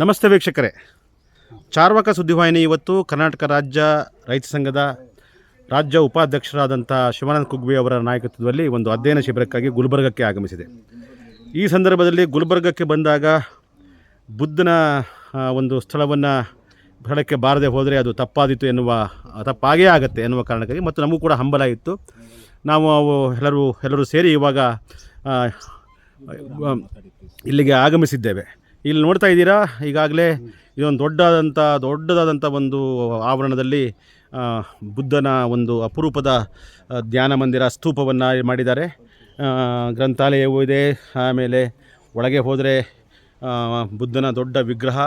ನಮಸ್ತೆ ವೀಕ್ಷಕರೇ. ಚಾರ್ವಕ ಸುದ್ದಿವಾಹಿನಿ ಇವತ್ತು ಕರ್ನಾಟಕ ರಾಜ್ಯ ರೈತ ಸಂಘದ ರಾಜ್ಯ ಉಪಾಧ್ಯಕ್ಷರಾದಂಥ ಶಿವಾನಂದ ಕುಗ್ವಿ ಅವರ ನಾಯಕತ್ವದಲ್ಲಿ ಒಂದು ಅಧ್ಯಯನ ಶಿಬಿರಕ್ಕಾಗಿ ಗುಲ್ಬರ್ಗಕ್ಕೆ ಆಗಮಿಸಿದೆ. ಈ ಸಂದರ್ಭದಲ್ಲಿ ಗುಲ್ಬರ್ಗಕ್ಕೆ ಬಂದಾಗ ಬುದ್ಧನ ಒಂದು ಸ್ಥಳವನ್ನು ಸ್ಥಳಕ್ಕೆ ಬಾರದೆ ಹೋದರೆ ಅದು ತಪ್ಪಾದಿತ್ತು ಎನ್ನುವ ತಪ್ಪಾಗೇ ಆಗುತ್ತೆ ಎನ್ನುವ ಕಾರಣಕ್ಕಾಗಿ ಮತ್ತು ನಮಗೂ ಕೂಡ ಹಂಬಲ ಇತ್ತು. ನಾವು ಎಲ್ಲರೂ ಎಲ್ಲರೂ ಸೇರಿ ಇವಾಗ ಇಲ್ಲಿಗೆ ಆಗಮಿಸಿದ್ದೇವೆ. ಇಲ್ಲಿ ನೋಡ್ತಾ ಇದ್ದೀರಾ? ಈಗಾಗಲೇ ಇದೊಂದು ದೊಡ್ಡದಾದಂಥ ದೊಡ್ಡದಾದಂಥ ಒಂದು ಆವರಣದಲ್ಲಿ ಬುದ್ಧನ ಒಂದು ಅಪರೂಪದ ಧ್ಯಾನ ಮಂದಿರ ಸ್ತೂಪವನ್ನು ಮಾಡಿದ್ದಾರೆ. ಗ್ರಂಥಾಲಯವೂ ಇದೆ. ಆಮೇಲೆ ಒಳಗೆ ಹೋದರೆ ಬುದ್ಧನ ದೊಡ್ಡ ವಿಗ್ರಹ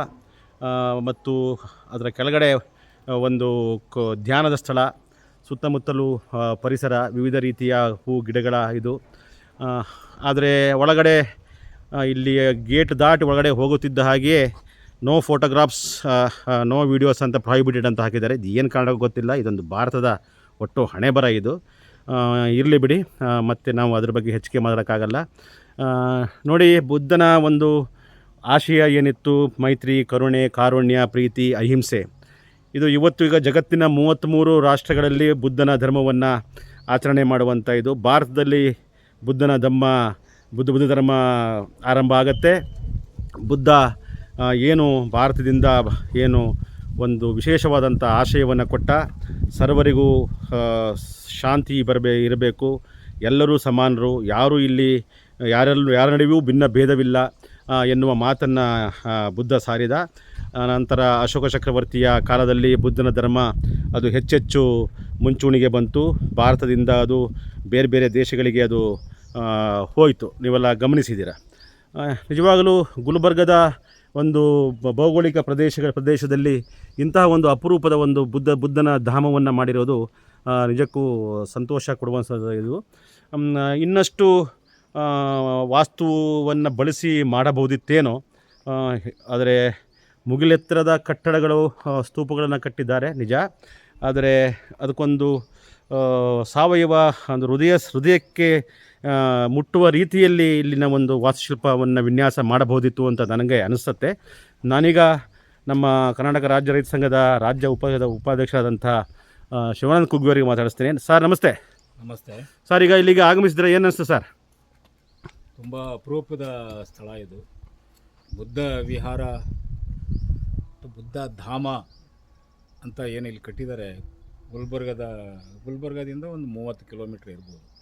ಮತ್ತು ಅದರ ಕೆಳಗಡೆ ಒಂದು ಕ ಧ್ಯಾನದ ಸ್ಥಳ ಸುತ್ತಮುತ್ತಲೂ ಪರಿಸರ ವಿವಿಧ ರೀತಿಯ ಹೂ ಗಿಡಗಳ ಇದು. ಆದರೆ ಒಳಗಡೆ ಇಲ್ಲಿ ಗೇಟ್ ದಾಟಿ ಒಳಗಡೆ ಹೋಗುತ್ತಿದ್ದ ಹಾಗೆಯೇ ನೋ ಫೋಟೋಗ್ರಾಫ್ಸ್ ನೋ ವೀಡಿಯೋಸ್ ಅಂತ ಪ್ರೊಹಿಬಿಟೆಡ್ ಅಂತ ಹಾಕಿದ್ದಾರೆ. ಇದು ಏನು ಕಾರಣಕ್ಕೂ ಗೊತ್ತಿಲ್ಲ. ಇದೊಂದು ಭಾರತದ ಒಟ್ಟು ಹಣೆ ಬರ ಇದು ಇರಲಿ ಬಿಡಿ. ಮತ್ತು ನಾವು ಅದ್ರ ಬಗ್ಗೆ ಹೆಚ್ಚಿಗೆ ಮಾತಾಡೋಕ್ಕಾಗಲ್ಲ. ನೋಡಿ, ಬುದ್ಧನ ಒಂದು ಆಶಯ ಏನಿತ್ತು? ಮೈತ್ರಿ, ಕರುಣೆ, ಕಾರುಣ್ಯ, ಪ್ರೀತಿ, ಅಹಿಂಸೆ. ಇದು ಇವತ್ತು ಈಗ ಜಗತ್ತಿನ ಮೂವತ್ತ್ಮೂರು ರಾಷ್ಟ್ರಗಳಲ್ಲಿ ಬುದ್ಧನ ಧರ್ಮವನ್ನು ಆಚರಣೆ ಮಾಡುವಂಥ ಇದು. ಭಾರತದಲ್ಲಿ ಬುದ್ಧನ ಧಮ್ಮ ಬುದ್ಧ ಬುದ್ಧ ಧರ್ಮ ಆರಂಭ ಆಗುತ್ತೆ. ಬುದ್ಧ ಏನು ಭಾರತದಿಂದ ಏನು ಒಂದು ವಿಶೇಷವಾದಂಥ ಆಶಯವನ್ನು ಕೊಟ್ಟ, ಸರ್ವರಿಗೂ ಶಾಂತಿ ಬರಬೇ, ಇರಬೇಕು. ಎಲ್ಲರೂ ಸಮಾನರು. ಯಾರೂ ಇಲ್ಲಿ, ಯಾರೆಲ್ಲೂ, ಯಾರ ನಡುವೆಯೂ ಭಿನ್ನ ಭೇದವಿಲ್ಲ ಎನ್ನುವ ಮಾತನ್ನು ಬುದ್ಧ ಸಾರಿದ. ನಂತರ ಅಶೋಕ ಚಕ್ರವರ್ತಿಯ ಕಾಲದಲ್ಲಿ ಬುದ್ಧನ ಧರ್ಮ ಅದು ಹೆಚ್ಚೆಚ್ಚು ಮುಂಚೂಣಿಗೆ ಬಂತು. ಭಾರತದಿಂದ ಅದು ಬೇರೆ ಬೇರೆ ದೇಶಗಳಿಗೆ ಅದು ಹೋಯಿತು. ನೀವೆಲ್ಲ ಗಮನಿಸಿದ್ದೀರ? ನಿಜವಾಗಲೂ ಗುಲ್ಬರ್ಗದ ಒಂದು ಭೌಗೋಳಿಕ ಪ್ರದೇಶಗಳ ಪ್ರದೇಶದಲ್ಲಿ ಇಂತಹ ಒಂದು ಅಪರೂಪದ ಒಂದು ಬುದ್ಧ, ಬುದ್ಧನ ಧಾಮವನ್ನು ಮಾಡಿರೋದು ನಿಜಕ್ಕೂ ಸಂತೋಷ ಕೊಡುವಂಥದ್ದು ಇದು. ಇನ್ನಷ್ಟು ವಾಸ್ತುವನ್ನು ಬಳಸಿ ಮಾಡಬಹುದಿತ್ತೇನೋ ಆದರೆ ಮುಗಿಲೆತ್ತರದ ಕಟ್ಟಡಗಳು ಸ್ತೂಪಗಳನ್ನು ಕಟ್ಟಿದ್ದಾರೆ, ನಿಜ. ಆದರೆ ಅದಕ್ಕೊಂದು ಸಾವಯವ, ಒಂದು ಹೃದಯ, ಹೃದಯಕ್ಕೆ ಮುಟ್ಟುವ ರೀತಿಯಲ್ಲಿ ಇಲ್ಲಿನ ಒಂದು ವಾಸ್ತುಶಿಲ್ಪವನ್ನು ವಿನ್ಯಾಸ ಮಾಡಬಹುದಿತ್ತು ಅಂತ ನನಗೆ ಅನಿಸುತ್ತೆ. ನಾನೀಗ ನಮ್ಮ ಕರ್ನಾಟಕ ರಾಜ್ಯ ರೈತ ಸಂಘದ ರಾಜ್ಯ ಉಪ ಉಪಾಧ್ಯಕ್ಷರಾದಂಥ ಶಿವಾನಂದ ಕುಗ್ಗಿಯವರಿಗೆ ಮಾತಾಡಿಸ್ತೇನೆ. ಸರ್ ನಮಸ್ತೆ. ನಮಸ್ತೆ. ಸರ್ ಈಗ ಇಲ್ಲಿಗೆ ಆಗಮಿಸಿದ್ರೆ ಏನು ಅನಿಸ್ತು ಸರ್? ತುಂಬ ಅಪರೂಪದ ಸ್ಥಳ ಇದು. ಬುದ್ಧ ವಿಹಾರ ಮತ್ತು ಬುದ್ಧ ಧಾಮ ಅಂತ ಏನು ಇಲ್ಲಿ ಕಟ್ಟಿದ್ದಾರೆ ಗುಲ್ಬರ್ಗದ ಗುಲ್ಬರ್ಗದಿಂದ ಒಂದು ಮೂವತ್ತು ಕಿಲೋಮೀಟ್ರ್ ಇರ್ಬೋದು.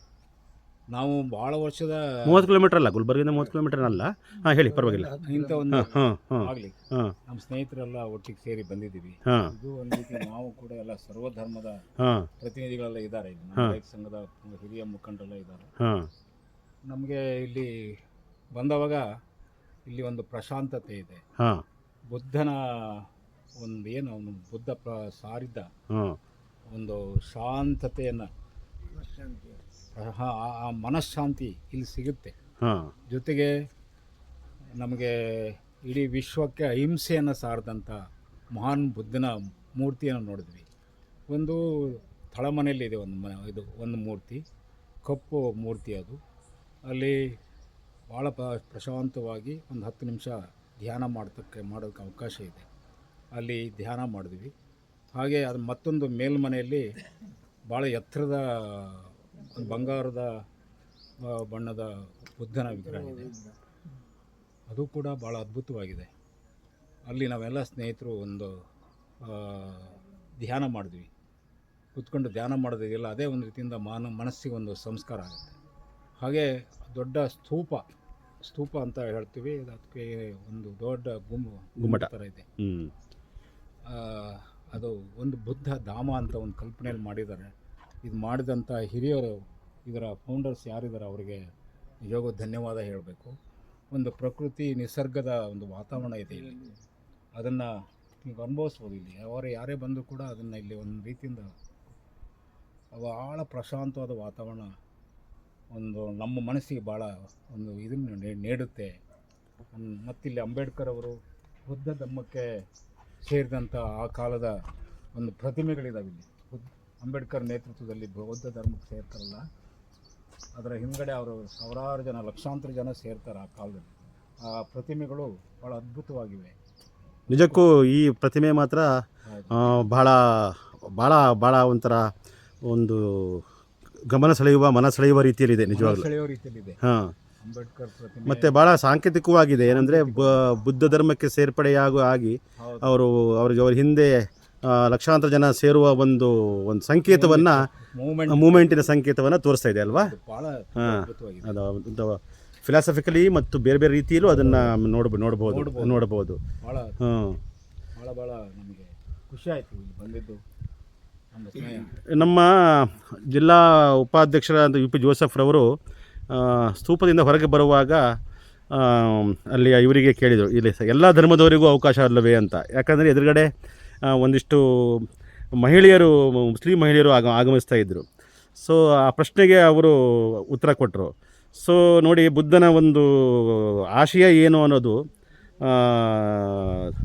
ನಾವು ಭಾಳ ವರ್ಷದ ಮೂವತ್ತು ಕಿಲೋಮೀಟರ್ ಅಲ್ಲ ಗುಲ್ಬರ್ಗಿಂದ ಮೂವತ್ತು ಕಿಲೋಮೀಟರ್ ಅಲ್ಲ. ಹಾಂ ಹೇಳಿ ಪರವಾಗಿಲ್ಲ. ಇಂಥ ಒಂದು ಹಾಂ ಹಾಂ ಹಾಂ. ಆಗಲಿ. ಹಾಂ. ನಮ್ಮ ಸ್ನೇಹಿತರೆಲ್ಲ ಒಟ್ಟಿಗೆ ಸೇರಿ ಬಂದಿದ್ದೀವಿ. ಹಾಂ. ಇದು ಒಂದು ರೀತಿ ನಾವು ಕೂಡ ಎಲ್ಲ ಸರ್ವಧರ್ಮದ ಹಾಂ. ಪ್ರತಿನಿಧಿಗಳೆಲ್ಲ ಇದ್ದಾರೆ ಇಲ್ಲಿ. ಹಾ. ನಮ್ಮ ರೈತ ಸಂಘದ ಹಿರಿಯ ಮುಖಂಡರೆಲ್ಲ ಇದ್ದಾರೆ. ಹಾಂ. ನಮಗೆ ಇಲ್ಲಿ ಬಂದವಾಗ ಇಲ್ಲಿ ಒಂದು ಪ್ರಶಾಂತತೆ ಇದೆ. ಹಾಂ. ಬುದ್ಧನ ಒಂದು ಏನು ಅವನು ಬುದ್ಧ ಪ್ರ ಸಾರಿದ್ದ ಹಾಂ. ಒಂದು ಶಾಂತತೆಯನ್ನು ಆ ಮನಃಶಾಂತಿ ಇಲ್ಲಿ ಸಿಗುತ್ತೆ. ಹಾಂ. ಜೊತೆಗೆ ನಮಗೆ ಇಡೀ ವಿಶ್ವಕ್ಕೆ ಅಹಿಂಸೆಯನ್ನು ಸಾರಿದಂಥ ಮಹಾನ್ ಬುದ್ಧನ ಮೂರ್ತಿಯನ್ನು ನೋಡಿದ್ವಿ. ಒಂದು ತಳಮನೆಯಲ್ಲಿದೆ ಒಂದು ಮ ಇದು ಒಂದು ಮೂರ್ತಿ ಕಪ್ಪು ಮೂರ್ತಿ ಅದು. ಅಲ್ಲಿ ಭಾಳ ಪ ಪ್ರಶಾಂತವಾಗಿ ಒಂದು ಹತ್ತು ನಿಮಿಷ ಧ್ಯಾನ ಮಾಡೋದಕ್ಕೆ ಮಾಡೋಕ್ಕೆ ಅವಕಾಶ ಇದೆ. ಅಲ್ಲಿ ಧ್ಯಾನ ಮಾಡಿದ್ವಿ. ಹಾಗೆ ಅದು ಮತ್ತೊಂದು ಮೇಲ್ಮನೆಯಲ್ಲಿ ಭಾಳ ಎತ್ತರದ ಒಂದು ಬಂಗಾರದ ಬಣ್ಣದ ಬುದ್ಧನ ವಿಗ್ರಹ ಇದೆ ಅದು ಕೂಡ ಭಾಳ ಅದ್ಭುತವಾಗಿದೆ. ಅಲ್ಲಿ ನಾವೆಲ್ಲ ಸ್ನೇಹಿತರು ಒಂದು ಧ್ಯಾನ ಮಾಡಿದ್ವಿ. ಕೂತ್ಕೊಂಡು ಧ್ಯಾನ ಮಾಡೋದಿದೆಯಲ್ಲ ಅದೇ ಒಂದು ರೀತಿಯಿಂದ ಮಾನ ಮನಸ್ಸಿಗೆ ಒಂದು ಸಂಸ್ಕಾರ ಆಗುತ್ತೆ. ಹಾಗೆ ದೊಡ್ಡ ಸ್ತೂಪ ಸ್ತೂಪ ಅಂತ ಹೇಳ್ತೀವಿ. ಅದಕ್ಕೆ ಒಂದು ದೊಡ್ಡ ಗುಂಬ ಗುಮ್ಮಟ. ಥರ ಇದೆ. ಅದು ಒಂದು ಬುದ್ಧ ಧಾಮ ಅಂತ ಒಂದು ಕಲ್ಪನೆಯಲ್ಲಿ ಮಾಡಿದ್ದಾರೆ. ಇದು ಮಾಡಿದಂಥ ಹಿರಿಯರು, ಇದರ ಫೌಂಡರ್ಸ್ ಯಾರಿದ್ದಾರೆ ಅವರಿಗೆ ನಿಜವಾಗೂ ಧನ್ಯವಾದ ಹೇಳಬೇಕು. ಒಂದು ಪ್ರಕೃತಿ ನಿಸರ್ಗದ ಒಂದು ವಾತಾವರಣ ಇದೆ ಇಲ್ಲಿ. ಅದನ್ನು ನೀವು ಅನುಭವಿಸ್ಬೋದು ಇಲ್ಲಿ. ಅವರು ಯಾರೇ ಬಂದರೂ ಕೂಡ ಅದನ್ನು ಇಲ್ಲಿ ಒಂದು ರೀತಿಯಿಂದ ಭಾಳ ಪ್ರಶಾಂತವಾದ ವಾತಾವರಣ ಒಂದು ನಮ್ಮ ಮನಸ್ಸಿಗೆ ಭಾಳ ಒಂದು ಇದನ್ನು ನೀಡುತ್ತೆ. ಮತ್ತು ಮತ್ತಿಲ್ಲಿ ಅಂಬೇಡ್ಕರ್ ಅವರು ಬುದ್ಧ ಧರ್ಮಕ್ಕೆ ಸೇರಿದಂಥ ಆ ಕಾಲದ ಒಂದು ಪ್ರತಿಮೆಗಳಿದಾವೆ ಇಲ್ಲಿ. ಅಂಬೇಡ್ಕರ್ ನೇತೃತ್ವದಲ್ಲಿ ಬೌದ್ಧ ಧರ್ಮಕ್ಕೆ ಸೇರ್ತಾರಲ್ಲ ಅದರ ಹಿಂದ್ಗಡೆ ಅವರು ಸಾವಿರಾರು ಜನ ಲಕ್ಷಾಂತರ ಜನ ಸೇರ್ತಾರೆ ಆ ಕಾಲದಲ್ಲಿ. ಆ ಪ್ರತಿಮೆಗಳು ಭಾಳ ಅದ್ಭುತವಾಗಿವೆ. ನಿಜಕ್ಕೂ ಈ ಪ್ರತಿಮೆ ಮಾತ್ರ ಭಾಳ ಬಹಳ ಭಾಳ ಭಾಳ ಒಂಥರ ಒಂದು ಗಮನ ಸೆಳೆಯುವ ಮನ ಸೆಳೆಯುವ ರೀತಿಯಲ್ಲಿದೆ ನಿಜವಾಗ್ಲೂ. ಸೆಳೆಯೋ ರೀತಿಯಲ್ಲಿದೆ. ಹಾಂ. ಅಂಬೇಡ್ಕರ್ ಪ್ರತಿಮೆ. ಮತ್ತು ಭಾಳ ಸಾಂಕೇತಿಕವಾಗಿದೆ ಏನಂದರೆ ಬುದ್ಧ ಧರ್ಮಕ್ಕೆ ಸೇರ್ಪಡೆಯಾಗು ಆಗಿ ಅವರು ಅವ್ರಿಗೆ ಅವ್ರ ಹಿಂದೆ ಲಕ್ಷಾಂತರ ಜನ ಸೇರುವ ಒಂದು ಒಂದು ಸಂಕೇತವನ್ನು ಮೂಮೆಂಟಿನ ಸಂಕೇತವನ್ನು ತೋರಿಸ್ತಾ ಇದೆ ಅಲ್ವಾ? ಹಾ. ಫಿಲಾಸಫಿಕಲಿ ಮತ್ತು ಬೇರೆ ಬೇರೆ ರೀತಿಯಲ್ಲೂ ಅದನ್ನು ನೋಡಬಹುದು ನೋಡ್ಬೋದು ನೋಡ್ಬೋದು. ಖುಷಿ ಆಯಿತು ಬಂದಿದ್ದು. ನಮ್ಮ ಜಿಲ್ಲಾ ಉಪಾಧ್ಯಕ್ಷರಾದ ಯು ಪಿ ಜೋಸಫ್ರವರು ಸ್ತೂಪದಿಂದ ಹೊರಗೆ ಬರುವಾಗ ಅಲ್ಲಿ ಇವರಿಗೆ ಕೇಳಿದರು ಇಲ್ಲಿ ಎಲ್ಲ ಧರ್ಮದವರಿಗೂ ಅವಕಾಶ ಅಲ್ಲವೇ ಅಂತ. ಯಾಕಂದರೆ ಎದುರುಗಡೆ ಒಂದಿಷ್ಟು ಮಹಿಳೆಯರು ಮುಸ್ಲಿಂ ಮಹಿಳೆಯರು ಆಗ ಆಗಮಿಸ್ತಾ ಇದ್ದರು ಸೊ ಆ ಪ್ರಶ್ನೆಗೆ ಅವರು ಉತ್ತರ ಕೊಟ್ಟರು ಸೊ ನೋಡಿ ಬುದ್ಧನ ಒಂದು ಆಶಯ ಏನು ಅನ್ನೋದು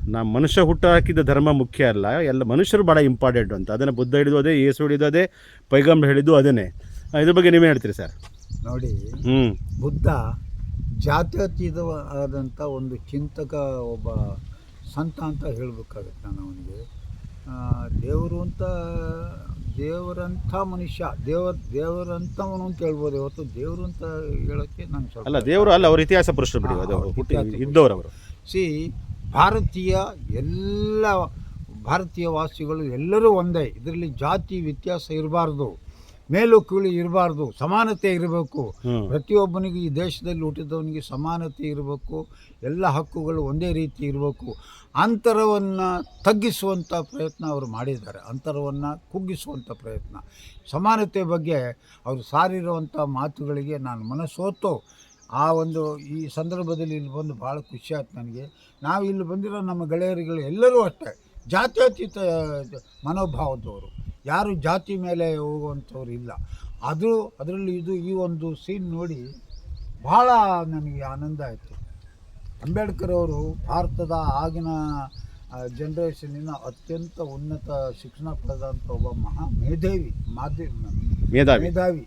ನಾ ಮನುಷ್ಯ ಹುಟ್ಟು ಹಾಕಿದ ಧರ್ಮ ಮುಖ್ಯ ಅಲ್ಲ ಎಲ್ಲ ಮನುಷ್ಯರು ಭಾಳ ಇಂಪಾರ್ಟೆಂಟ್ ಅಂತ. ಅದನ್ನು ಬುದ್ಧ ಹಿಡಿದು ಅದೇ ಯೇಸು ಹಿಡಿದು ಅದೇ ಪೈಗಂಬರ್ ಹೇಳಿದ್ದು ಅದನ್ನೇ. ಇದ್ರ ಬಗ್ಗೆ ನೀವೇ ಹೇಳ್ತೀರಿ ಸರ್? ನೋಡಿ ಹ್ಞೂ ಬುದ್ಧ ಜಾತ್ಯತೀತವಾದಂಥ ಒಂದು ಚಿಂತಕ ಒಬ್ಬ ಸಂತ ಅಂತ ಹೇಳಬೇಕಾಗತ್ತೆ ನಾನು ಅವನಿಗೆ ದೇವರು ಅಂತ ದೇವರಂಥ ಮನುಷ್ಯ ದೇವರ ದೇವರಂಥವನು ಅಂತ ಹೇಳ್ಬೋದು ಇವತ್ತು ದೇವರು ಅಂತ ಹೇಳೋಕ್ಕೆ ನಂಗೆ ಸ್ವಲ್ಪ ಅಲ್ಲ ದೇವರು ಅಲ್ಲ ಅವ್ರ ಇತಿಹಾಸ ಪುರುಷರು ಬಿಡಿ ಅದು ಹಾ, ಹೌದು, ಹುಟ್ಟಿ ಇತಿಹಾಸ ಇದ್ದವರು ಅವರು ಸಿ ಭಾರತೀಯ ಎಲ್ಲ ಭಾರತೀಯ ವಾಸಿಗಳು ಎಲ್ಲರೂ ಒಂದೇ ಇದರಲ್ಲಿ ಜಾತಿ ವ್ಯತ್ಯಾಸ ಇರಬಾರ್ದು ಮೇಲು ಕೀಳು ಇರಬಾರ್ದು ಸಮಾನತೆ ಇರಬೇಕು. ಪ್ರತಿಯೊಬ್ಬನಿಗೆ ಈ ದೇಶದಲ್ಲಿ ಹುಟ್ಟಿದವನಿಗೆ ಸಮಾನತೆ ಇರಬೇಕು ಎಲ್ಲ ಹಕ್ಕುಗಳು ಒಂದೇ ರೀತಿ ಇರಬೇಕು. ಅಂತರವನ್ನು ತಗ್ಗಿಸುವಂಥ ಪ್ರಯತ್ನ ಅವರು ಮಾಡಿದ್ದಾರೆ. ಅಂತರವನ್ನು ಕುಗ್ಗಿಸುವಂಥ ಪ್ರಯತ್ನ. ಸಮಾನತೆ ಬಗ್ಗೆ ಅವರು ಸಾರಿರುವಂಥ ಮಾತುಗಳಿಗೆ ನಾನು ಮನಸ್ಸೋತು ಆ ಒಂದು ಈ ಸಂದರ್ಭದಲ್ಲಿ ಇಲ್ಲಿ ಬಂದು ಭಾಳ ಖುಷಿ ಆಯ್ತು ನನಗೆ. ನಾವು ಇಲ್ಲಿ ಬಂದಿರೋ ನಮ್ಮ ಗೆಳೆಯರುಗಳು ಎಲ್ಲರೂ ಅಷ್ಟೇ. ಜಾತ್ಯತೀತ ಮನೋಭಾವದವರು. ಯಾರು ಜಾತಿ ಮೇಲೆ ಹೋಗುವಂಥವ್ರು ಇಲ್ಲ. ಅದು ಅದರಲ್ಲಿ ಇದು ಈ ಒಂದು ಸೀನ್ ನೋಡಿ ಭಾಳ ನನಗೆ ಆನಂದ ಆಯಿತು. ಅಂಬೇಡ್ಕರ್ ಅವರು ಭಾರತದ ಆಗಿನ ಜನ್ರೇಷನಿನ ಅತ್ಯಂತ ಉನ್ನತ ಶಿಕ್ಷಣ ಪಡೆದಂಥ ಒಬ್ಬ ಮಹಾ ಮೇಧಾವಿ ಮಾಧ್ಯ ಮೇಧಾವಿ.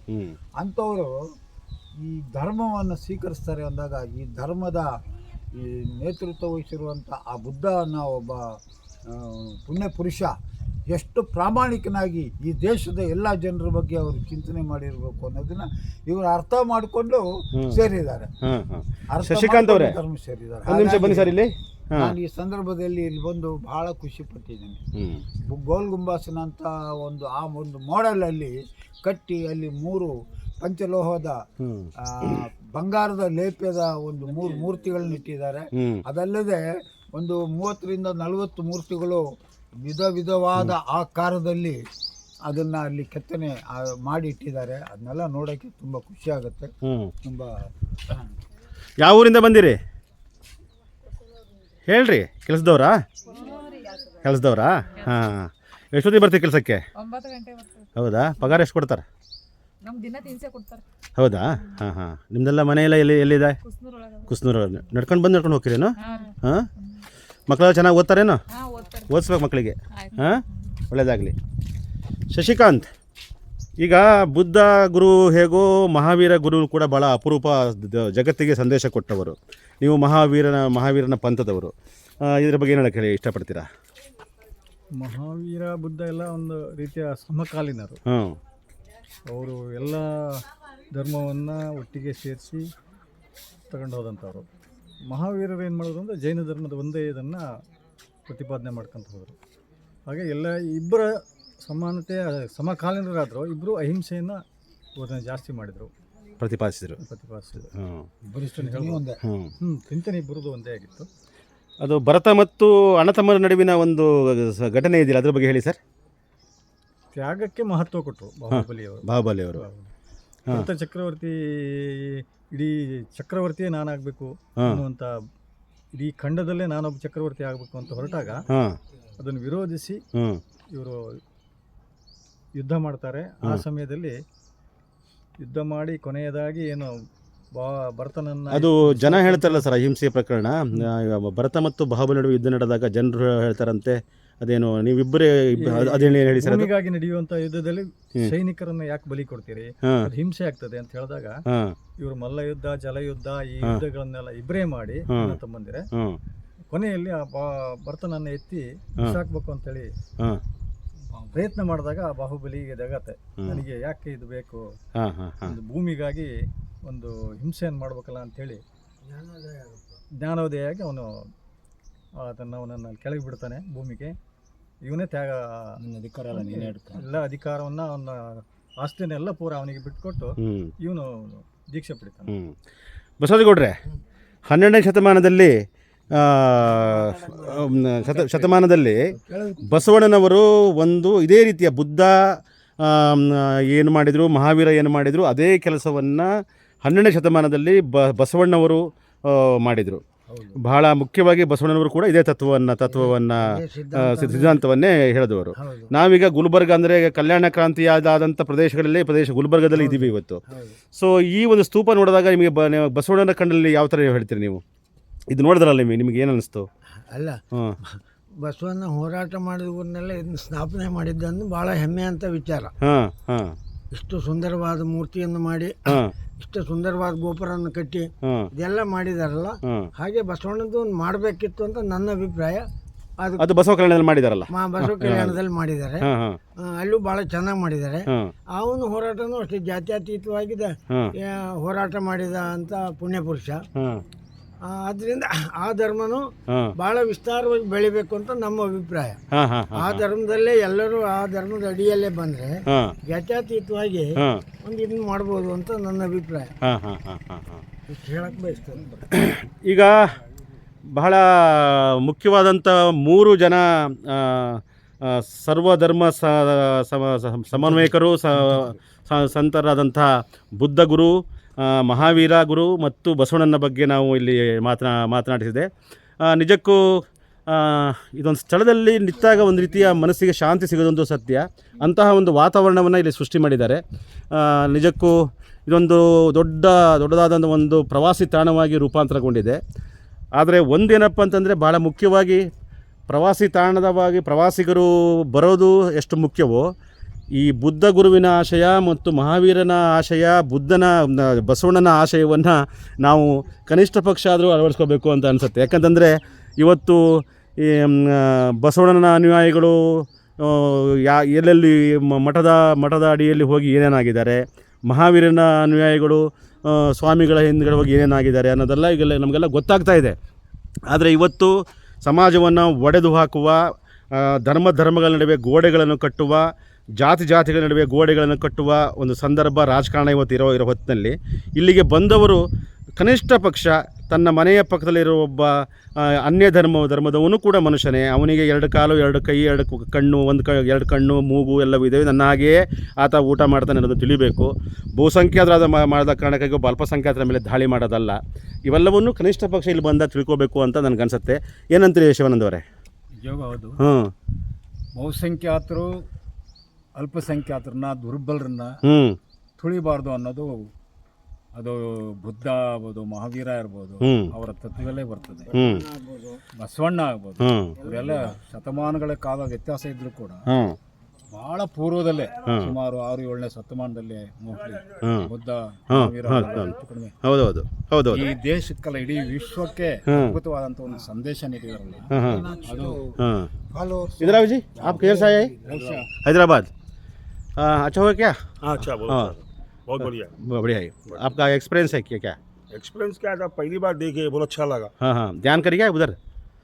ಅಂಥವರು ಈ ಧರ್ಮವನ್ನು ಸ್ವೀಕರಿಸ್ತಾರೆ ಅಂದಾಗ ಈ ಧರ್ಮದ ಈ ನೇತೃತ್ವ ವಹಿಸಿರುವಂಥ ಆ ಬುದ್ಧ ಅನ್ನೋ ಒಬ್ಬ ಪುಣ್ಯ ಪುರುಷ ಎಷ್ಟು ಪ್ರಾಮಾಣಿಕನಾಗಿ ಈ ದೇಶದ ಎಲ್ಲ ಜನರ ಬಗ್ಗೆ ಅವರು ಚಿಂತನೆ ಮಾಡಿರಬೇಕು ಅನ್ನೋದನ್ನ ಇವರು ಅರ್ಥ ಮಾಡಿಕೊಂಡು ಸೇರಿದ್ದಾರೆ. ಶಶಿಕಾಂತ್ ಅವರೇ ಸೇರಿದ್ದಾರೆ. ಒಂದು ನಿಮಿಷ ಬನ್ನಿ ಸರ್ ಇಲ್ಲಿ. ನಾನು ಈ ಸಂದರ್ಭದಲ್ಲಿ ಇಲ್ಲಿ ಬಂದು ಬಹಳ ಖುಷಿ ಪಟ್ಟಿದ್ದೀನಿ. ಗೋಲ್ ಗುಂಬಾಸನ ಅಂತ ಒಂದು ಆ ಒಂದು ಮಾಡೆಲಲ್ಲಿ ಕಟ್ಟಿ ಅಲ್ಲಿ ಮೂರು ಪಂಚಲೋಹದ ಬಂಗಾರದ ಲೇಪ್ಯದ ಒಂದು ಮೂರು ಮೂರ್ತಿಗಳನ್ನ ಇಟ್ಟಿದ್ದಾರೆ ಅದಲ್ಲದೆ ಒಂದು ಮೂವತ್ತರಿಂದ ನಲವತ್ತು ಮೂರ್ತಿಗಳು ವಿಧ ವಿಧವಾದ ಆಕಾರದಲ್ಲಿ ಅದನ್ನು ಅಲ್ಲಿ ಕೆತ್ತನೆ ಆ, ಮಾಡಿ ಇಟ್ಟಿದ್ದಾರೆ ಅದನ್ನೆಲ್ಲ ನೋಡೋಕ್ಕೆ ತುಂಬ ಖುಷಿ ಆಗುತ್ತೆ. ಹ್ಞೂ ತುಂಬ ಯಾವ ಊರಿಂದ ಬಂದಿರಿ? ಹೇಳ್ರಿ ಕೆಲಸದವ್ರಾ? ಕೆಲಸದವ್ರಾ? ಹಾಂ. ಎಷ್ಟೊತ್ತಿಗೆ ಬರ್ತೀವಿ ಕೆಲಸಕ್ಕೆ? ಒಂಬತ್ತು ಗಂಟೆ ಬರ್ತದೆ ಹೌದಾ? ಪಗಾರ ಎಷ್ಟು ಕೊಡ್ತಾರೆ? ನಮ್ ದಿನ ತಿನ್ಸೆ ಕೊಡ್ತಾರೆ. ಹೌದಾ? ಹಾಂ ಹಾಂ. ನಿಮ್ದೆಲ್ಲ ಮನೆಯೆಲ್ಲ ಎಲ್ಲಿ ಎಲ್ಲಿದೆ? ಕುಸ್ನೂರೊಳಗ ಕುಸ್ನೂರು ನಡ್ಕೊಂಡು ಬಂದು ನಡ್ಕೊಂಡು ಹೋಗ್ತೀರೇನು? ಹಾ ಮಕ್ಕಳೆಲ್ಲ ಚೆನ್ನಾಗಿ ಓದ್ತಾರೇನು? ಹಾ ಓದಿಸ್ಬೇಕು ಮಕ್ಕಳಿಗೆ. ಹಾಂ? ಒಳ್ಳೆಯದಾಗಲಿ ಶಶಿಕಾಂತ್ ಈಗ ಬುದ್ಧ ಗುರು ಹೇಗೋ ಮಹಾವೀರ ಗುರು ಕೂಡ ಭಾಳ ಅಪರೂಪ ಜಗತ್ತಿಗೆ ಸಂದೇಶ ಕೊಟ್ಟವರು. ನೀವು ಮಹಾವೀರನ ಮಹಾವೀರನ ಪಂಥದವರು. ಇದರ ಬಗ್ಗೆ ಏನು ಹೇಳಕ್ಕೆ ಹೇಳಿ ಇಷ್ಟಪಡ್ತೀರಾ? ಮಹಾವೀರ ಬುದ್ಧ ಎಲ್ಲ ಒಂದು ರೀತಿಯ ಸಮಕಾಲೀನರು. ಹಾಂ ಅವರು ಎಲ್ಲ ಧರ್ಮವನ್ನು ಒಟ್ಟಿಗೆ ಸೇರಿಸಿ ತಗೊಂಡು ಹೋದಂಥವ್ರು. ಮಹಾವೀರರು ಏನು ಮಾಡೋದು ಅಂದರೆ ಜೈನ ಧರ್ಮದ ಒಂದೇ ಇದನ್ನು ಪ್ರತಿಪಾದನೆ ಮಾಡ್ಕೊಂತ ಹೋದರು. ಹಾಗೆ ಎಲ್ಲ ಇಬ್ಬರ ಸಮಾನತೆ ಸಮಕಾಲೀನರಾದರು ಇಬ್ಬರು ಅಹಿಂಸೆಯನ್ನು ಬೋಧನೆ ಜಾಸ್ತಿ ಮಾಡಿದರು. ಪ್ರತಿಪಾದಿಸಿದರು. ಪ್ರತಿಪಾದಿಸಿದರು. ಒಂದೇ. ಹ್ಞೂ ಚಿಂತನೆ ಇಬ್ಬರದು ಒಂದೇ ಆಗಿತ್ತು. ಅದು ಭರತ ಮತ್ತು ಅಣ್ಣತಮ್ಮರ ನಡುವಿನ ಒಂದು ಘಟನೆ ಇದೆಯಲ್ಲ ಅದ್ರ ಬಗ್ಗೆ ಹೇಳಿ ಸರ್. ತ್ಯಾಗಕ್ಕೆ ಮಹತ್ವ ಕೊಟ್ಟರು ಬಾಹುಬಲಿಯವರು. ಬಾಹುಬಲಿಯವರು ಭರತ ಚಕ್ರವರ್ತಿ ಇಡೀ ಚಕ್ರವರ್ತಿಯೇ ನಾನಾಗಬೇಕು ಅನ್ನುವಂಥ ಇಡೀ ಖಂಡದಲ್ಲೇ ನಾನೊಬ್ಬ ಚಕ್ರವರ್ತಿ ಆಗಬೇಕು ಅಂತ ಹೊರಟಾಗ ಹಾಂ. ಅದನ್ನು ವಿರೋಧಿಸಿ ಇವರು ಯುದ್ಧ ಮಾಡ್ತಾರೆ. ಆ ಸಮಯದಲ್ಲಿ ಯುದ್ಧ ಮಾಡಿ ಕೊನೆಯದಾಗಿ ಏನು ಭರತನನ್ನ ಅದು ಜನ ಹೇಳ್ತಾರಲ್ಲ ಸರ್ ಅಹಿಂಸೆ ಪ್ರಕರಣ. ಭರತ ಮತ್ತು ಬಾಹುಬಲಿ ನಡುವೆ ಯುದ್ಧ ನಡೆದಾಗ ಜನರು ಹೇಳ್ತಾರಂತೆ. ಅದೇನು ನೀವಿಬ್ಬರೇ ಅದೇನು ಏನು ಹೇಳಿ ಸರ್ ಅದು? ಭೂಮಿಗಾಗಿ ನಡೆಯುವಂತ ಯುದ್ಧದಲ್ಲಿ. ಸೈನಿಕರನ್ನ ಯಾಕೆ ಬಲಿ ಕೊಡ್ತೀರಿ? ಹಾಂ. ಅದು ಹಿಂಸೆ ಆಗ್ತದೆ ಅಂತ ಹೇಳಿದಾಗ ಹಾಂ. ಇವರು ಮಲ್ಲ ಯುದ್ಧ ಜಲಯುದ್ಧ ಈ ಹಾ. ಯುದ್ಧಗಳನ್ನೆಲ್ಲ ಇಬ್ಬರೇ ಮಾಡಿ ಹಾ. ಅಣ್ಣ ತಮ್ಮಂದಿರೆ. ಹಾಂ. ಕೊನೆಯಲ್ಲಿ ಆ ಬಾ ಭರತನನ್ನು ಎತ್ತಿ ಹಾಕ್ಬೇಕು ಅಂತೇಳಿ ಹಾಂ. ಪ್ರಯತ್ನ ಮಾಡಿದಾಗ ಆ ಬಾಹುಬಲಿಗೆ ದಗತ್ತೆ ನನಗೆ ಯಾಕೆ ಇದು ಬೇಕು? ಹಾಂ ಹಾಂ ಹಾಂ. ಒಂದು ಭೂಮಿಗಾಗಿ ಒಂದು ಹಿಂಸೆಯನ್ನು ಮಾಡ್ಬೇಕಲ್ಲ ಅಂತೇಳಿ ಜ್ಞಾನೋದಯ ಆಗಿ ಅವನು ಅದನ್ನು ಅವನನ್ನು ಕೆಳಗೆ ಬಿಡ್ತಾನೆ ಭೂಮಿಗೆ. ಇವನೇ ತ್ಯಾಗ ನಿನ್ನ ಅಧಿಕಾರ ಎಲ್ಲ ನೀನೇ ಹಿಡ್ಕೊ. ಎಲ್ಲ ಅಧಿಕಾರವನ್ನ ಅವನ ಆಸ್ತಿನೆಲ್ಲ ಪೂರ ಅವನಿಗೆ ಬಿಟ್ಕೊಟ್ಟು ಇವನು ದೀಕ್ಷೆ ಪಡಿತಾನೆ. ಹ್ಞೂ ಬಸವರಾಜಗೌಡ್ರೆ ಹನ್ನೆರಡನೇ ಶತಮಾನದಲ್ಲಿ ಆ, ಮ್, ಶತ ಶತಮಾನದಲ್ಲಿ ಬಸವಣ್ಣನವರು ಒಂದು ಇದೇ ರೀತಿಯ ಬುದ್ಧ ಏನು ಮಾಡಿದರು ಮಹಾವೀರ ಏನು ಮಾಡಿದರು ಅದೇ ಕೆಲಸವನ್ನು ಹನ್ನೆರಡನೇ ಶತಮಾನದಲ್ಲಿ ಬ ಬಸವಣ್ಣವರು ಮಾಡಿದರು. ಬಹಳ ಮುಖ್ಯವಾಗಿ ಬಸವಣ್ಣನವರು ಕೂಡ ಇದೇ ತತ್ವವನ್ನು ತತ್ವವನ್ನು ಸಿದ್ಧಾಂತವನ್ನೇ ಹೇಳಿದವರು. ನಾವೀಗ ಗುಲ್ಬರ್ಗ ಅಂದರೆ ಕಲ್ಯಾಣ ಕ್ರಾಂತಿಯಾದಂಥ ಪ್ರದೇಶಗಳಲ್ಲಿ ಪ್ರದೇಶ ಗುಲ್ಬರ್ಗದಲ್ಲಿ ಇದ್ದೀವಿ ಇವತ್ತು. ಸೊ ಈ ಒಂದು ಸ್ತೂಪ ನೋಡಿದಾಗ ನಿಮಗೆ ಬಸವಣ್ಣನ ಕಣ್ಣಲ್ಲಿ ಯಾವ ಥರ ಹೇಳ್ತೀರಿ ನೀವು? ಇದು ನೋಡಿದ್ರಲ್ಲ ನಿಮಗೆ ನಿಮಗೆ ಏನು ಅನ್ನಿಸ್ತು ಅಲ್ಲ ಹಾಂ. ಬಸವಣ್ಣ ಹೋರಾಟ ಮಾಡಿದವ್ರನ್ನೆಲ್ಲ ಇದನ್ನ ಸ್ಥಾಪನೆ ಮಾಡಿದ್ದನ್ನು ಭಾಳ ಹೆಮ್ಮೆ ಅಂತ ವಿಚಾರ. ಹಾಂ ಹಾಂ. ಇಷ್ಟು ಸುಂದರವಾದ ಮೂರ್ತಿಯನ್ನು ಮಾಡಿ ಹಾಂ. ಇಷ್ಟು ಸುಂದರವಾದ ಗೋಪುರವನ್ನು ಕಟ್ಟಿ ಇದೆಲ್ಲ ಮಾಡಿದಾರಲ್ಲ? ಹಾಗೆ ಬಸವಣ್ಣದ ಒಂದು ಮಾಡಬೇಕಿತ್ತು ಅಂತ ನನ್ನ ಅಭಿಪ್ರಾಯ. ಅದು ಅದು ಬಸವ ಕಲ್ಯಾಣದಲ್ಲಿ ಮಾಡಿದಾರಲ್ಲ? ಮಾ ಬಸವ ಕಲ್ಯಾಣದಲ್ಲಿ ಮಾಡಿದ್ದಾರೆ. ಹಾಂ ಹಾಂ ಆ, ಅಲ್ಲೂ ಬಹಳ ಚೆನ್ನಾಗಿ ಮಾಡಿದ್ದಾರೆ. ಹಾಂ ಅವನು ಹೋರಾಟನೂ ಅಷ್ಟೇ ಜಾತ್ಯತೀತವಾಗಿದೆ. ಹಾಂ ಆ, ಹೋರಾಟ ಮಾಡಿದ ಅಂತ ಪುಣ್ಯ ಪುರುಷ ಹಾಂ ಅದರಿಂದ ಆ ಧರ್ಮನೂ ಬಹಳ ವಿಸ್ತಾರವಾಗಿ ಬೆಳಿಬೇಕು ಅಂತ ನಮ್ಮ ಅಭಿಪ್ರಾಯ. ಆ ಧರ್ಮದಲ್ಲೇ ಎಲ್ಲರೂ ಆ ಧರ್ಮದ ಅಡಿಯಲ್ಲೇ ಬಂದ್ರೆ ಜಾತ್ಯತೀತವಾಗಿ ಒಂದು ಇದನ್ನ ಮಾಡ್ಬೋದು ಅಂತ ನನ್ನ ಅಭಿಪ್ರಾಯ. ಹೇಳಕ್ ಬಯಸ್ತೇನೆ. ಈಗ ಬಹಳ ಮುಖ್ಯವಾದಂಥ ಮೂರು ಜನ ಸರ್ವಧರ್ಮ ಸಮನ್ವಯಕರು ಸಂತರಾದಂಥ ಬುದ್ಧ ಗುರು ಮಹಾವೀರ ಗುರು ಮತ್ತು ಬಸವಣ್ಣನ ಬಗ್ಗೆ ನಾವು ಇಲ್ಲಿ ಮಾತನಾ, ಮಾತನಾಡಿಸಿದೆ. ನಿಜಕ್ಕೂ ಇದೊಂದು ಸ್ಥಳದಲ್ಲಿ ನಿಂತಾಗ ಒಂದು ರೀತಿಯ ಮನಸ್ಸಿಗೆ ಶಾಂತಿ ಸಿಗೋದೊಂದು ಸತ್ಯ. ಅಂತಹ ಒಂದು ವಾತಾವರಣವನ್ನು ಇಲ್ಲಿ ಸೃಷ್ಟಿ ಮಾಡಿದ್ದಾರೆ. ನಿಜಕ್ಕೂ ಇದೊಂದು ದೊಡ್ಡ ದೊಡ್ಡದಾದಂಥ ಒಂದು ಪ್ರವಾಸಿ ತಾಣವಾಗಿ ರೂಪಾಂತರಗೊಂಡಿದೆ. ಆದರೆ ಒಂದೇನಪ್ಪ ಅಂತಂದರೆ ಭಾಳ ಮುಖ್ಯವಾಗಿ ಪ್ರವಾಸಿ ತಾಣದವಾಗಿ ಪ್ರವಾಸಿಗರು ಬರೋದು ಎಷ್ಟು ಮುಖ್ಯವೋ ಈ ಬುದ್ಧ ಗುರುವಿನ ಆಶಯ ಮತ್ತು ಮಹಾವೀರನ ಆಶಯ, ಬುದ್ಧನ ಬಸವಣ್ಣನ ಆಶಯವನ್ನು ನಾವು ಕನಿಷ್ಠ ಪಕ್ಷ ಆದರೂ ಅಳವಡಿಸ್ಕೋಬೇಕು ಅಂತ ಅನಿಸುತ್ತೆ. ಯಾಕಂತಂದರೆ ಇವತ್ತು ಈ ಬಸವಣ್ಣನ ಅನುಯಾಯಿಗಳು ಯಾ, ಎಲ್ಲೆಲ್ಲಿ ಮಠದ ಮಠದ ಅಡಿಯಲ್ಲಿ ಹೋಗಿ ಏನೇನಾಗಿದ್ದಾರೆ, ಮಹಾವೀರನ ಅನುಯಾಯಿಗಳು ಸ್ವಾಮಿಗಳ ಹಿಂದ್ಗಡೆ ಹೋಗಿ ಏನೇನಾಗಿದ್ದಾರೆ ಅನ್ನೋದೆಲ್ಲ ಈಗೆಲ್ಲ ನಮಗೆಲ್ಲ ಗೊತ್ತಾಗ್ತಾ ಇದೆ. ಆದರೆ ಇವತ್ತು ಸಮಾಜವನ್ನು ಒಡೆದು ಹಾಕುವ ಧರ್ಮ ಧರ್ಮಗಳ ನಡುವೆ ಗೋಡೆಗಳನ್ನು ಕಟ್ಟುವ ಜಾತಿ ಜಾತಿಗಳ ನಡುವೆ ಗೋಡೆಗಳನ್ನು ಕಟ್ಟುವ ಒಂದು ಸಂದರ್ಭ ರಾಜಕಾರಣ ಇವತ್ತು ಇರೋ ಇರೋ ಹೊತ್ತಿನಲ್ಲಿ. ಇಲ್ಲಿಗೆ ಬಂದವರು ಕನಿಷ್ಠ ಪಕ್ಷ ತನ್ನ ಮನೆಯ ಪಕ್ಕದಲ್ಲಿರುವ ಒಬ್ಬ ಅನ್ಯ ಧರ್ಮ ಧರ್ಮದವನು ಕೂಡ ಮನುಷ್ಯನೇ. ಅವನಿಗೆ ಎರಡು ಕಾಲು ಎರಡು ಕೈ ಎರಡು ಕಣ್ಣು ಒಂದು ಕ ಎರಡು ಕಣ್ಣು ಮೂಗು ಎಲ್ಲವೂ ಇದೆ ನನ್ನ ಹಾಗೆಯೇ ಆತ ಊಟ ಮಾಡ್ತಾನೆ ಅನ್ನೋದು ತಿಳಿಬೇಕು. ಬಹುಸಂಖ್ಯಾತರಾದ ಮಾ- ಮಾಡಿದ ಕಾರಣಕ್ಕಾಗಿ ಒಬ್ಬ ಅಲ್ಪಸಂಖ್ಯಾತರ ಮೇಲೆ ದಾಳಿ ಮಾಡೋದಲ್ಲ. ಇವೆಲ್ಲವನ್ನು ಕನಿಷ್ಠ ಪಕ್ಷ ಇಲ್ಲಿ ಬಂದ ತಿಳ್ಕೋಬೇಕು ಅಂತ ನನಗನ್ಸುತ್ತೆ ಏನಂತೀರಿ ಯಶವನಂದವರೇ ಹ್ಞೂ ಬಹುಸಂಖ್ಯಾತರು ಅಲ್ಪಸಂಖ್ಯಾತರನ್ನ ದುರ್ಬಲರನ್ನ ತುಳಿಬಾರ್ದು ಅನ್ನೋದು ಅದು ಬುದ್ಧ ಆಗ್ಬೋದು ಮಹಾವೀರ ಇರ್ಬೋದು ಅವರ ತತ್ವದಲ್ಲೇ ಬರ್ತದೆ. ಬಸವಣ್ಣ ಆಗ್ಬೋದು. ಇವರೆಲ್ಲ ಶತಮಾನಗಳ ಕಾಲ ವ್ಯತ್ಯಾಸ ಇದ್ರು ಕೂಡ ಬಹಳ ಪೂರ್ವದಲ್ಲೇ ಸುಮಾರು ಆರು ಏಳನೇ ಶತಮಾನದಲ್ಲಿ ಮೋಹಲಿ ಬುದ್ಧ ಹೌದು ಈ ದೇಶಕ್ಕೆಲ್ಲ ಇಡೀ ವಿಶ್ವಕ್ಕೆ ಅದ್ಭುತವಾದಂತ ಒಂದು ಸಂದೇಶ ನೀಡಿದಾರಲ್ಲ ಅದು ಹೈದರಾಬಾದ್. आ, अच्छा हुआ क्या? हाँ अच्छा बहुत हाँ। बहुत बढ़िया। बढ़िया है। आपका एक्सपीरियंस है क्या क्या? एक्सपीरियंस क्या था? पहली बार देखे बहुत अच्छा लगा। हाँ हाँ। जानकारी क्या है उधर?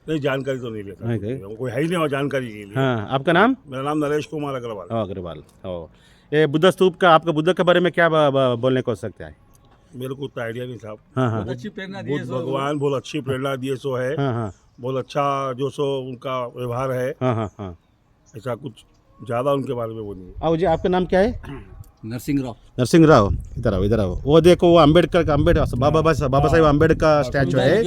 नहीं जानकारी तो नहीं लेता। नहीं गए? कोई है ही नहीं और जानकारी के लिए हाँ आपका नाम? मेरा नाम नरेश कुमार अग्रवाल। अग्रवाल। ओ। ये बुद्ध स्तूप का आपका बुद्ध के बारे में क्या ब- ब- बोलने को सकते हैं? मेरे को उतना आइडिया नहीं था। हाँ हाँ। बुद्ध भगवान बहुत अच्छी प्रेरणा दिए सो है। हाँ हाँ। बहुत अच्छा जो सो उनका व्यवहार है। हाँ हाँ हाँ। ऐसा कुछ ज़्यादा उनके बारे में वो नहीं आओ जी आपका नाम क्या है? नरसिंह राव। नरसिंह राव। इधर आओ इधर आओ। वो देखो वो अंबेडकर का अंबेडकर बाबा बाबा बाबा साहेब अंबेडकर का स्टैचू है।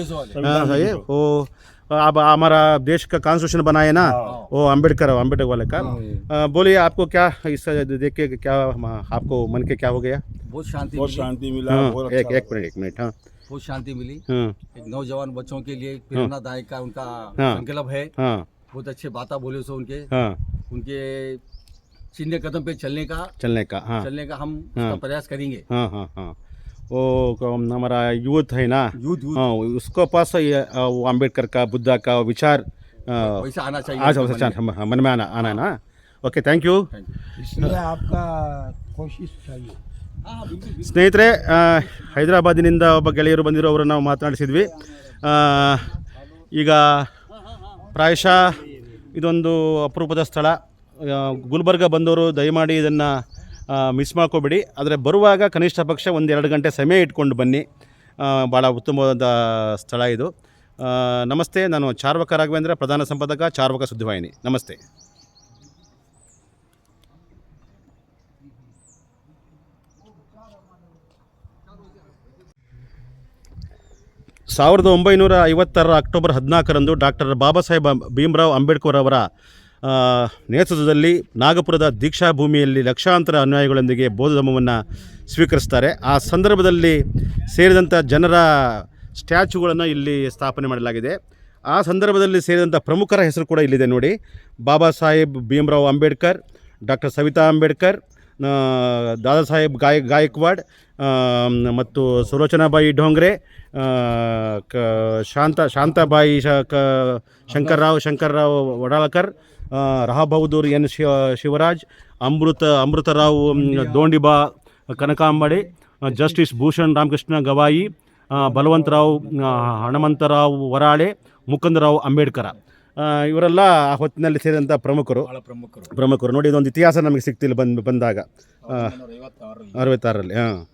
हाँ है। वो अब हमारा देश का कॉन्स्टिट्यूशन बनाए ना वो अंबेडकर अंबेडकर वाले का। बोलिए आपको क्या इस देख के क्या आपको मन के क्या हो गया? बहुत शांति बहुत शांति मिला हाँ, बहुत एक अच्छा एक मिनट एक मिनट हाँ। बहुत शांति मिली। हाँ। एक नौजवान बच्चों के लिए प्रेरणादायक का उनका हाँ। संकल्प है। हाँ। बहुत अच्छे बातें बोले सो उनके हाँ उनके चिन्ह कदम पे चलने का चलने का हाँ चलने का हम हाँ। उसका प्रयास करेंगे हाँ हाँ हाँ वो क- हमारा यूथ है ना यूथ यूथ हाँ उसको पास ये, अ, वो अम्बेडकर का बुद्धा का विचार अ, वैसा आना चाहिए आज उनके मन में। हम- मन में आना आना है ना ओके ಥ್ಯಾಂಕ್ ಯು इसलिए आपका कोशिश चाहिए हाँ, बिल्कुल, बिल्कुल। ಸ್ನೇಹಿತರೆ ಆ, ಹೈದರಾಬಾದಿನಿಂದ ಒಬ್ಬ ಗೆಳೆಯರು ಬಂದಿರೋ ಅವರು ನಾವು ಮಾತನಾಡಿಸಿದ್ವಿ ಆ, ಈಗ ಪ್ರಾಯಶಃ ಇದೊಂದು ಅಪರೂಪದ ಸ್ಥಳ. ಗುಲ್ಬರ್ಗ ಬಂದವರು ದಯಮಾಡಿ ಇದನ್ನು ಮಿಸ್ ಮಾಡ್ಕೋಬೇಡಿ. ಆದರೆ ಬರುವಾಗ ಕನಿಷ್ಠ ಪಕ್ಷ ಒಂದೆರಡು ಗಂಟೆ ಸಮಯ ಇಟ್ಕೊಂಡು ಬನ್ನಿ. ಭಾಳ ಉತ್ತಮವಾದ ಸ್ಥಳ ಇದು. ನಮಸ್ತೆ, ನಾನು ಚಾರ್ವಕ ರಾಘವೇಂದ್ರ ಪ್ರಧಾನ ಸಂಪಾದಕ ಚಾರ್ವಕ ಸುದ್ದಿವಾಹಿನಿ. ನಮಸ್ತೆ. ಸಾವಿರದ ಒಂಬೈನೂರ ಐವತ್ತರ ಅಕ್ಟೋಬರ್ ಹದಿನಾಲ್ಕರಂದು ಡಾಕ್ಟರ್ ಬಾಬಾ ಸಾಹೇಬ್ ಭೀಮರಾವ್ ಅಂಬೇಡ್ಕರ್ ಅವರ ನೇತೃತ್ವದಲ್ಲಿ ನಾಗಪುರದ ದೀಕ್ಷಾ ಭೂಮಿಯಲ್ಲಿ ಲಕ್ಷಾಂತರ ಅನುಯಾಯಿಗಳೊಂದಿಗೆ ಬೋಧಧಮವನ್ನು ಸ್ವೀಕರಿಸ್ತಾರೆ. ಆ ಸಂದರ್ಭದಲ್ಲಿ ಸೇರಿದಂಥ ಜನರ ಸ್ಟ್ಯಾಚುಗಳನ್ನು ಇಲ್ಲಿ ಸ್ಥಾಪನೆ ಮಾಡಲಾಗಿದೆ. ಆ ಸಂದರ್ಭದಲ್ಲಿ ಸೇರಿದಂಥ ಪ್ರಮುಖರ ಹೆಸರು ಕೂಡ ಇಲ್ಲಿದೆ ನೋಡಿ. ಬಾಬಾ ಸಾಹೇಬ್ ಭೀಮರಾವ್ ಅಂಬೇಡ್ಕರ್, ಡಾಕ್ಟರ್ ಸವಿತಾ ಅಂಬೇಡ್ಕರ್ ದಾದಾ ಸಾಹೇಬ್ ಗಾಯ ಗಾಯಕ್ವಾಡ್ ಮತ್ತು ಸುಲೋಚನಾಬಾಯಿ ಡೋಂಗ್ರೆ ಕ ಶಾಂತ ಶಾಂತಾಬಾಯಿ ಶ ಕ ಶಂಕರ್ರಾವ್ ಶಂಕರ್ರಾವ್ ವಡಾಳಕರ್ ಆ, ರಹಾ ಬಹದ್ದೂರ್ ಎನ್ ಶಿವ ಶಿವರಾಜ್ ಅಮೃತ ಅಮೃತರಾವ್ ದೋಂಡಿಬಾ ಕನಕಾಂಬಡೆ ಜಸ್ಟಿಸ್ ಭೂಷಣ್ ರಾಮಕೃಷ್ಣ ಗವಾಯಿ ಬಲವಂತರಾವ್ ಹಣಮಂತರಾವ್ ವರಾಳೆ ಮುಕುಂದರಾವ್ ಅಂಬೇಡ್ಕರ. ಇವರೆಲ್ಲ ಆ ಹೊತ್ತಿನಲ್ಲಿ ಸೇರಿದಂಥ ಪ್ರಮುಖರು. ಪ್ರಮುಖರು. ಪ್ರಮುಖರು. ನೋಡಿ ಇದೊಂದು ಇತಿಹಾಸ ನಮಗೆ ಸಿಗ್ತಿಲ್ಲ ಬಂದು ಬಂದಾಗ. ಅರವತ್ತಾರರಲ್ಲಿ ಹಾಂ.